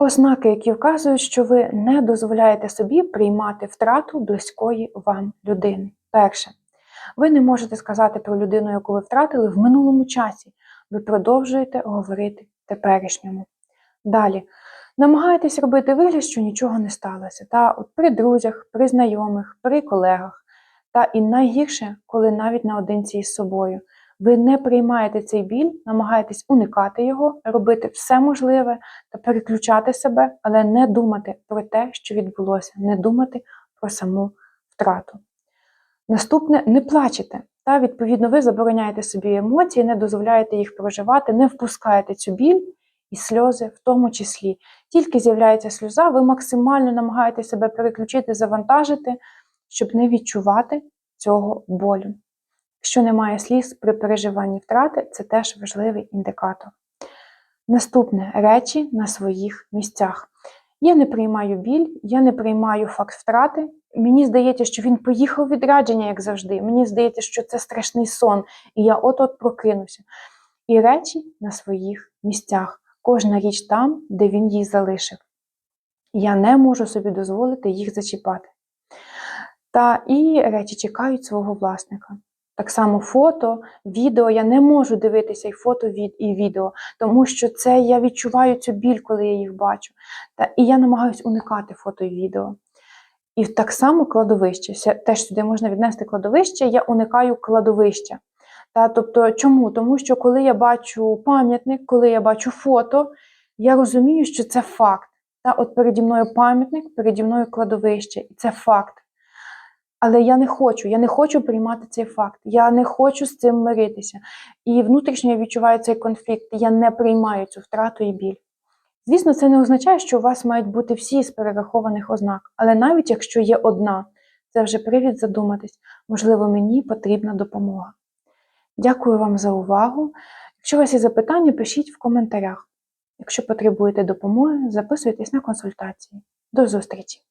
Ознаки, які вказують, що ви не дозволяєте собі приймати втрату близької вам людини. Перше, ви не можете сказати про людину, яку ви втратили в минулому часі. Ви продовжуєте говорити теперішньому. Далі. Намагаєтесь робити вигляд, що нічого не сталося. Та от при друзях, при знайомих, при колегах. Та і найгірше, коли навіть наодинці із собою. Ви не приймаєте цей біль, намагаєтесь уникати його, робити все можливе та переключати себе, але не думати про те, що відбулося, не думати про саму втрату. Наступне не плачете. Та, відповідно, ви забороняєте собі емоції, не дозволяєте їх проживати, не впускаєте цю біль і сльози в тому числі. Тільки з'являється сльоза, ви максимально намагаєтесь себе переключити, завантажити, щоб не відчувати цього болю. Якщо немає сліз при переживанні втрати, це теж важливий індикатор. Наступне речі на своїх місцях. Я не приймаю біль, я не приймаю факт втрати. Мені здається, що він поїхав у відрядження, як завжди. Мені здається, що це страшний сон, і я от-от прокинуся. І речі на своїх місцях. Кожна річ там, де він її залишив. Я не можу собі дозволити їх зачіпати. Та і речі чекають свого власника. Так само фото, відео. Я не можу дивитися і фото і відео, тому що це я відчуваю цю біль, коли я їх бачу. Та, І я намагаюся уникати фото і відео. І так само кладовище. Теж сюди можна віднести кладовище, я уникаю кладовища. Та, тобто, чому? Тому що коли я бачу пам'ятник, коли я бачу фото, я розумію, що це факт. Та, от переді мною пам'ятник, переді мною кладовище, і це факт. Але я не хочу, я не хочу приймати цей факт. Я не хочу з цим миритися. І внутрішньо я відчуваю цей конфлікт. Я не приймаю цю втрату і біль. Звісно, це не означає, що у вас мають бути всі з перерахованих ознак, але навіть якщо є одна, це вже привід задуматись, можливо, мені потрібна допомога. Дякую вам за увагу. Якщо у вас є запитання, пишіть в коментарях. Якщо потребуєте допомоги, записуйтесь на консультації. До зустрічі!